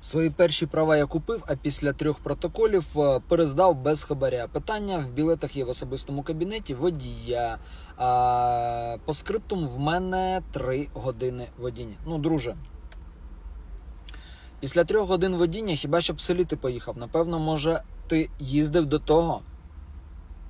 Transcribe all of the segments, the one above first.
Свої перші права я купив, а після трьох протоколів е, перездав без хабаря. Питання в білетах є в особистому кабінеті водія. А, по скриптум в мене три години водіння. Ну, друже. Після трьох годин водіння хіба що б в селі ти поїхав. Напевно, може, ти їздив до того.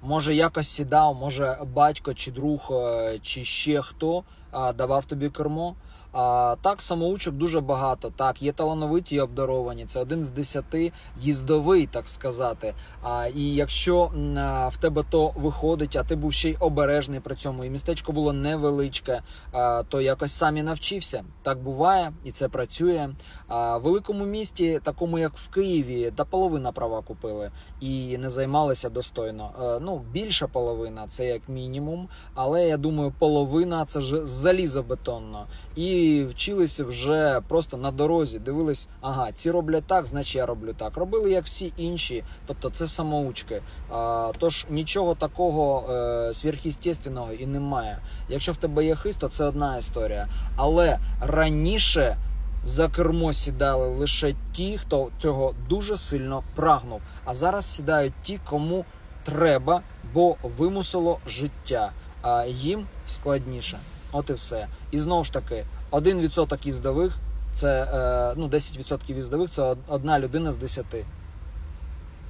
Може, якось сідав, може, батько чи друг, е, чи ще хто давав тобі кермо. А, так, самоучок дуже багато. Так, є талановиті і обдаровані. Це один з десяти їздовий, так сказати. А, і якщо а, в тебе то виходить, а ти був ще й обережний при цьому, і містечко було невеличке, а, то якось сам і навчився. Так буває, і це працює. А в великому місті, такому як в Києві, та половина права купили і не займалися достойно. Е, Ну, більша половина це як мінімум, але я думаю, половина це ж залізобетонно. І вчилися вже просто на дорозі. Дивились, ага, ці роблять так, значить я роблю так. Робили як всі інші, тобто це самоучки. А, тож нічого такого е, сверхъестественного і немає. Якщо в тебе є хист, то це одна історія. Але раніше за кермо сідали лише ті, хто цього дуже сильно прагнув. А зараз сідають ті, кому треба, бо вимусило життя. А їм складніше. От і все. І знову ж таки, 1% їздових це е, ну, 10% їздових це одна людина з 10.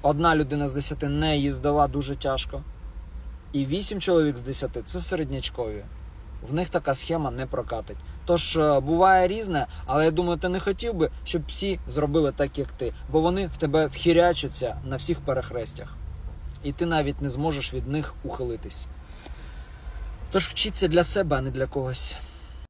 Одна людина з 10 не їздова дуже тяжко. І 8 чоловік з 10 це середнячкові. В них така схема не прокатить. Тож е, буває різне, але я думаю, ти не хотів би, щоб всі зробили так, як ти, бо вони в тебе вхірячуться на всіх перехрестях. І ти навіть не зможеш від них ухилитись. Тож вчіться для себе, а не для когось.